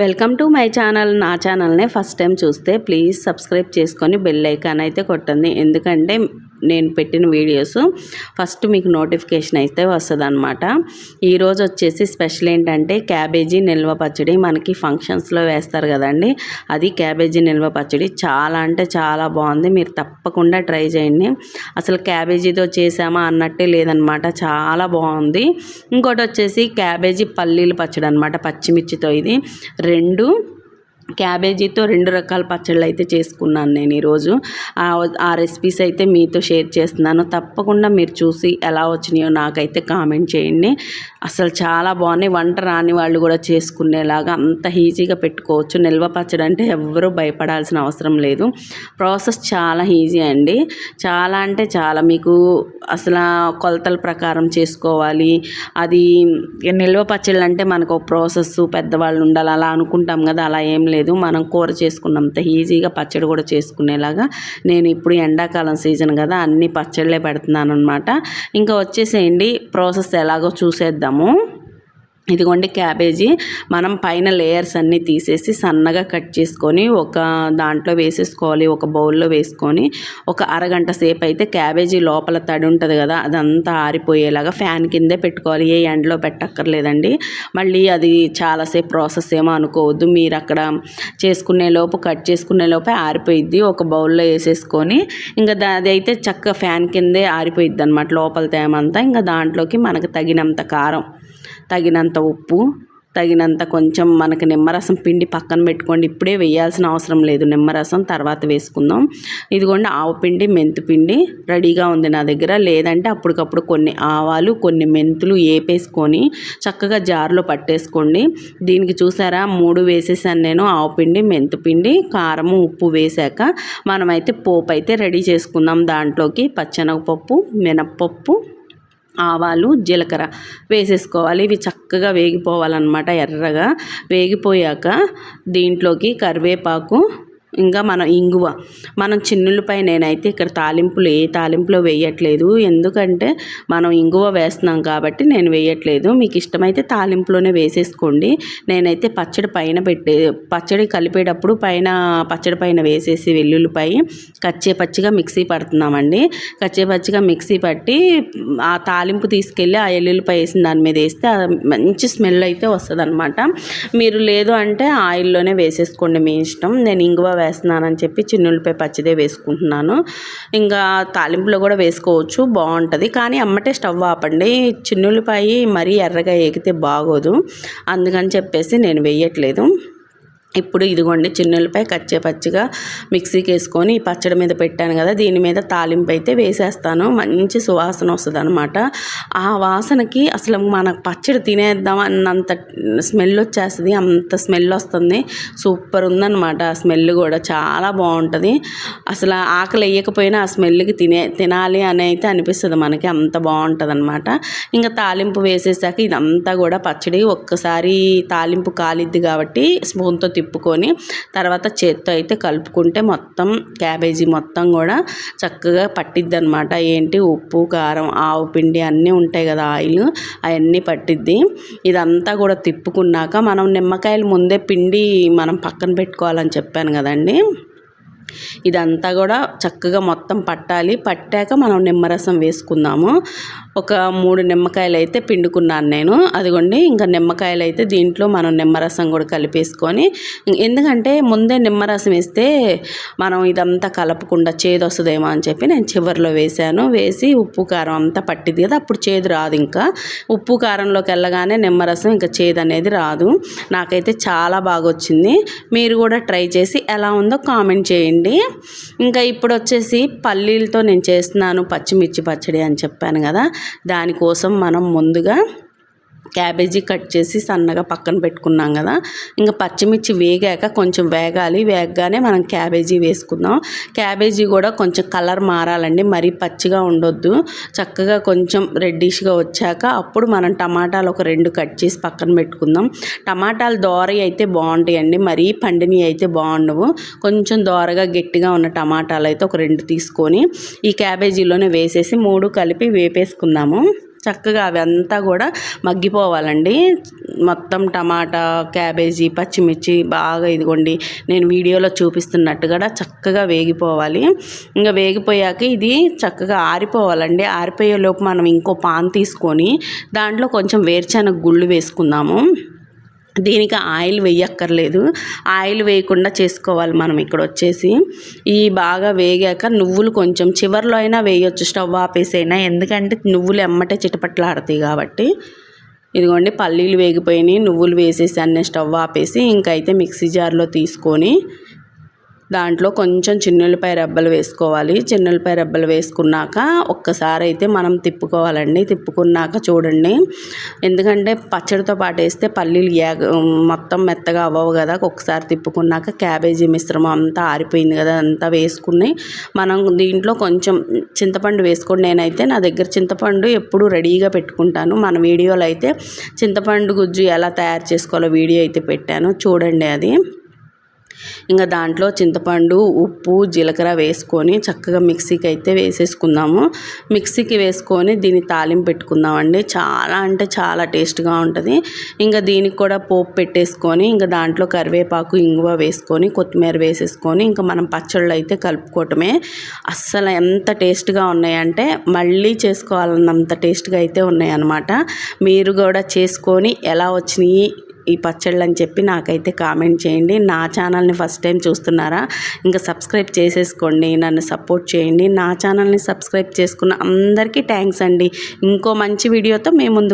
Welcome to my channel. నా ఛానల్నే first time చూస్తే ప్లీజ్ సబ్స్క్రైబ్ చేసుకొని బెల్ ఐకాన్ అయితే కొట్టండి. ఎందుకంటే నేను పెట్టిన వీడియోస్. ఫస్ట్ మీకు నోటిఫికేషన్ అయితే వస్తుంది అనమాట ఈరోజు వచ్చేసి స్పెషల్ ఏంటంటే క్యాబేజీ నిల్వ పచ్చడి మనకి ఫంక్షన్స్లో వేస్తారు కదండి. అది క్యాబేజీ నిల్వ పచ్చడి చాలా అంటే చాలా బాగుంది. మీరు తప్పకుండా ట్రై చేయండి. అసలు క్యాబేజీతో చేసామా అన్నట్టే లేదనమాట చాలా బాగుంది. ఇంకోటి వచ్చేసి క్యాబేజీ పల్లీలు పచ్చడి అనమాట పచ్చిమిర్చితో ఇది. రెండు క్యాబేజీతో రెండు రకాల పచ్చళ్ళు అయితే చేసుకున్నాను నేను ఈరోజు. ఆ రెసిపీస్ అయితే మీతో షేర్ చేస్తున్నాను. తప్పకుండా మీరు చూసి ఎలా వచ్చినాయో నాకైతే కామెంట్ చేయండి. అసలు చాలా బాగున్నాయి. వంట రాని వాళ్ళు కూడా చేసుకునేలాగా అంత ఈజీగా పెట్టుకోవచ్చు. నిల్వ పచ్చడి అంటే ఎవరు భయపడాల్సిన అవసరం లేదు. ప్రాసెస్ చాలా ఈజీ అండి. చాలా అంటే చాలా. మీకు అసలు కొలతల ప్రకారం చేసుకోవాలి. అది నిల్వ పచ్చళ్ళు అంటే మనకు ఒక ప్రాసెస్ పెద్దవాళ్ళు ఉండాలి అలా అనుకుంటాం కదా అలా ఏం లేదు. మనం కూర చేసుకున్నంత ఈజీగా పచ్చడి కూడా చేసుకునేలాగా నేను ఇప్పుడు ఎండాకాలం సీజన్ కదా అన్ని పచ్చళ్ళే పెడుతున్నాను అనమాట ఇంకా వచ్చేసేయండి. ప్రాసెస్ ఎలాగో చూసేద్దాము. ఇదిగోండి క్యాబేజీ. మనం పైన లేయర్స్ అన్నీ తీసేసి సన్నగా కట్ చేసుకొని ఒక దాంట్లో వేసేసుకోవాలి ఒక బౌల్లో వేసుకొని. ఒక అరగంట సేపు అయితే క్యాబేజీ లోపల తడి ఉంటుంది కదా అదంతా ఆరిపోయేలాగా ఫ్యాన్ కిందే పెట్టుకోవాలి. ఏ ఎండలో పెట్టక్కర్లేదండి. మళ్ళీ అది చాలాసేపు ప్రాసెస్ ఏమో అనుకోవద్దు. మీరు అక్కడ చేసుకునే లోపు కట్ చేసుకునే లోపే ఆరిపోయిద్ది. ఒక బౌల్లో వేసేసుకొని ఇంకా అది అయితే చక్కగా ఫ్యాన్ కిందే ఆరిపోయిద్ది అనమాట లోపల తేమంతా. ఇంకా దాంట్లోకి మనకు తగినంత కారం. తగినంత ఉప్పు తగినంత కొంచెం మనకి నిమ్మరసం పిండి పక్కన పెట్టుకోండి. ఇప్పుడే వేయాల్సిన అవసరం లేదు. నిమ్మరసం తర్వాత వేసుకుందాం. ఇదిగోండి ఆవు పిండి మెంతు పిండి రెడీగా ఉంది నా దగ్గర. లేదంటే అప్పటికప్పుడు కొన్ని ఆవాలు కొన్ని మెంతులు ఏపేసుకొని చక్కగా జార్లో పట్టేసుకోండి. దీనికి చూసారా మూడు వేసేసాను నేను. ఆవు పిండి మెంతు పిండి కారము ఉప్పు వేసాక మనమైతే పోపు అయితే రెడీ చేసుకుందాం. దాంట్లోకి పచ్చెనగపప్పు మినప్పప్పు ఆవాలు జీలకర్ర వేసేసుకోవాలి. ఇవి చక్కగా వేగిపోవాలన్నమాట ఎర్రగా. వేగిపోయాక దీంట్లోకి కరివేపాకు ఇంకా మన ఇంగువ. మనం చిన్నులపై నేనైతే ఇక్కడ తాలింపులు ఏ తాలింపులో వేయట్లేదు. ఎందుకంటే మనం ఇంగువ వేస్తున్నాం కాబట్టి నేను వేయట్లేదు. మీకు ఇష్టమైతే తాలింపులోనే వేసేసుకోండి. నేనైతే పచ్చడి పైన పెట్టే పచ్చడి కలిపేటప్పుడు పైన పచ్చడి పైన వేసేసి వెల్లుల్లిపై కచ్చే పచ్చిగా మిక్సీ పడుతున్నామండి. కచ్చే పచ్చిగా మిక్సీ పట్టి ఆ తాలింపు తీసుకెళ్ళి ఆ ఎల్లుల్లిపై వేసిన దాని మీద వేస్తే మంచి స్మెల్ అయితే వస్తుంది అనమాట మీరు లేదు అంటే ఆయిల్లోనే వేసేసుకోండి మీ ఇష్టం. నేను ఇంగువ వేస్తున్నానని చెప్పి చిన్నులపై పచ్చిదే వేసుకుంటున్నాను. ఇంకా తాలింపులో కూడా వేసుకోవచ్చు బాగుంటుంది. కానీ అమ్మటే స్టవ్ ఆపండి. చిన్నులపాయి మరీ ఎర్రగా ఎగితే బాగోదు. అందుకని చెప్పేసి నేను వేయట్లేదు. ఇప్పుడు ఇదిగోండి చిన్నులపై కచ్చే పచ్చిగా మిక్సీకి వేసుకొని ఈ పచ్చడి మీద పెట్టాను కదా దీని మీద తాలింపు అయితే వేసేస్తాను. మంచి సువాసన వస్తుంది అనమాట ఆ వాసనకి అసలు మన పచ్చడి తినేద్దాం అన్నంత స్మెల్ వచ్చేస్తుంది అంత స్మెల్ వస్తుంది. సూపర్ ఉందన్నమాట ఆ స్మెల్ కూడా చాలా బాగుంటుంది. అసలు ఆకలి వేయకపోయినా ఆ స్మెల్కి తినే తినాలి అని అయితే అనిపిస్తుంది మనకి అంత బాగుంటుంది అనమాట ఇంకా తాలింపు వేసేసాక ఇదంతా కూడా పచ్చడి ఒక్కసారి తాలింపు కాలిద్ది కాబట్టి స్పూన్తో తిప్పుకొని తర్వాత చేత్తో అయితే కలుపుకుంటే మొత్తం క్యాబేజీ మొత్తం కూడా చక్కగా పట్టిద్ది అనమాట ఏంటి? ఉప్పు కారం ఆవు పిండి అన్నీ ఉంటాయి కదా ఆయిల్ అవన్నీ పట్టిద్ది. ఇదంతా కూడా తిప్పుకున్నాక మనం నిమ్మకాయలు ముందే పిండి మనం పక్కన పెట్టుకోవాలని చెప్పాను కదండి. ఇదంతా కూడా చక్కగా మొత్తం పట్టాలి. పట్టాక మనం నిమ్మరసం వేసుకుందాము. ఒక మూడు నిమ్మకాయలు అయితే పిండుకున్నాను నేను. అదిగోండి ఇంకా నిమ్మకాయలు అయితే దీంట్లో మనం నిమ్మరసం కూడా కలిపేసుకొని ఎందుకంటే ముందే నిమ్మరసం వేస్తే మనం ఇదంతా కలపకుండా చేదు వస్తుందేమో అని చెప్పి నేను చివరిలో వేసాను వేసి ఉప్పు కారం అంతా పట్టింది కదా అప్పుడు చేదు రాదు ఇంకా. ఉప్పు కారంలోకి వెళ్ళగానే నిమ్మరసం ఇంకా చేదు అనేది రాదు. నాకైతే చాలా బాగా వచ్చింది. మీరు కూడా ట్రై చేసి ఎలా ఉందో కామెంట్ చేయండి. ఇంకా ఇప్పుడు వచ్చేసి పల్లీలతో నేను చేస్తున్నాను పచ్చిమిర్చి పచ్చడి అని చెప్పాను కదా దానికోసం మనం ముందుగా క్యాబేజీ కట్ చేసి సన్నగా పక్కన పెట్టుకున్నాం కదా. ఇంకా పచ్చిమిర్చి వేగాక కొంచెం వేగాలి. వేగగానే మనం క్యాబేజీ వేసుకుందాం. క్యాబేజీ కూడా కొంచెం కలర్ మారాలండి. మరీ పచ్చిగా ఉండొద్దు. చక్కగా కొంచెం రెడ్డిష్గా వచ్చాక అప్పుడు మనం టమాటాలు ఒక రెండు కట్ చేసి పక్కన పెట్టుకుందాం. టమాటాలు దోరవి అయితే బాగుంటాయండి. మరీ పండిని అయితే బాగుండవు. కొంచెం దోరగా గట్టిగా ఉన్న టమాటాలు అయితే ఒక రెండు తీసుకొని ఈ క్యాబేజీలోనే వేసేసి మూడు కలిపి వేపేసుకుందాము. చక్కగా అవి అంతా కూడా మగ్గిపోవాలండి. మొత్తం టమాటా క్యాబేజీ పచ్చిమిర్చి బాగా ఇదిగోండి. నేను వీడియోలో చూపిస్తున్నట్టుగా చక్కగా వేగిపోవాలి. ఇంకా వేగిపోయాక ఇది చక్కగా ఆరిపోవాలండి. ఆరిపోయేలోపు మనం ఇంకో పాన్ తీసుకొని దాంట్లో కొంచెం వేరుశనగ గుళ్ళు వేసుకుందాము. దీనికి ఆయిల్ వేయక్కర్లేదు. ఆయిల్ వేయకుండా చేసుకోవాలి మనం ఇక్కడ వచ్చేసి. ఈ బాగా వేగాక నువ్వులు కొంచెం చివర్లో అయినా వేయొచ్చు స్టవ్ ఆపేసైనా. ఎందుకంటే నువ్వులు ఎమ్మటే చిటపట్లాడతాయి కాబట్టి. ఇదిగోండి పల్లీలు వేగిపోయినాయి. నువ్వులు వేసేసి అన్నీ స్టవ్ ఆపేసి ఇంకైతే మిక్సీ జార్లో తీసుకొని దాంట్లో కొంచెం చిన్నులపాయ రెబ్బలు వేసుకోవాలి. చిన్నులపాయ రెబ్బలు వేసుకున్నాక ఒక్కసారి అయితే మనం తిప్పుకోవాలండి. తిప్పుకున్నాక చూడండి. ఎందుకంటే పచ్చడితో పాటు వేస్తే పల్లీలు మొత్తం మెత్తగా అవ్వవు కదా. ఒకసారి తిప్పుకున్నాక క్యాబేజీ మిశ్రమం అంతా ఆరిపోయింది కదా. అంతా వేసుకుని మనం దీంట్లో కొంచెం చింతపండు వేసుకోండి. నేనైతే నా దగ్గర చింతపండు ఎప్పుడు రెడీగా పెట్టుకుంటాను. మన వీడియోలో అయితే చింతపండు గుజ్జు ఎలా తయారు చేసుకోవాలో వీడియో అయితే పెట్టాను. చూడండి అది. ఇంకా దాంట్లో చింతపండు ఉప్పు జీలకర్ర వేసుకొని చక్కగా మిక్సీకి అయితే వేసేసుకుందాము. మిక్సీకి వేసుకొని దీన్ని తాలింపు పెట్టుకుందామండి. చాలా అంటే చాలా టేస్ట్గా ఉంటుంది. ఇంకా దీనికి కూడా పోపు పెట్టేసుకొని ఇంకా దాంట్లో కరివేపాకు ఇంగువ వేసుకొని కొత్తిమీర వేసేసుకొని ఇంకా మనం పచ్చళ్ళు అయితే కలుపుకోవటమే. అస్సలు ఎంత టేస్ట్గా ఉన్నాయంటే మళ్ళీ చేసుకోవాలన్నంత టేస్ట్గా అయితే ఉన్నాయన్నమాట. మీరు కూడా చేసుకొని ఎలా వచ్చినాయి ఈ పచ్చళ్ళు అని చెప్పి నాకైతే కామెంట్ చేయండి. నా ఛానల్ని ఫస్ట్ టైం చూస్తున్నారా ఇంకా సబ్స్క్రైబ్ చేసేసుకోండి నన్ను సపోర్ట్ చేయండి. నా ఛానల్ని సబ్స్క్రైబ్ చేసుకున్న అందరికీ థ్యాంక్స్ అండి. ఇంకో మంచి వీడియోతో మేము ముందుకు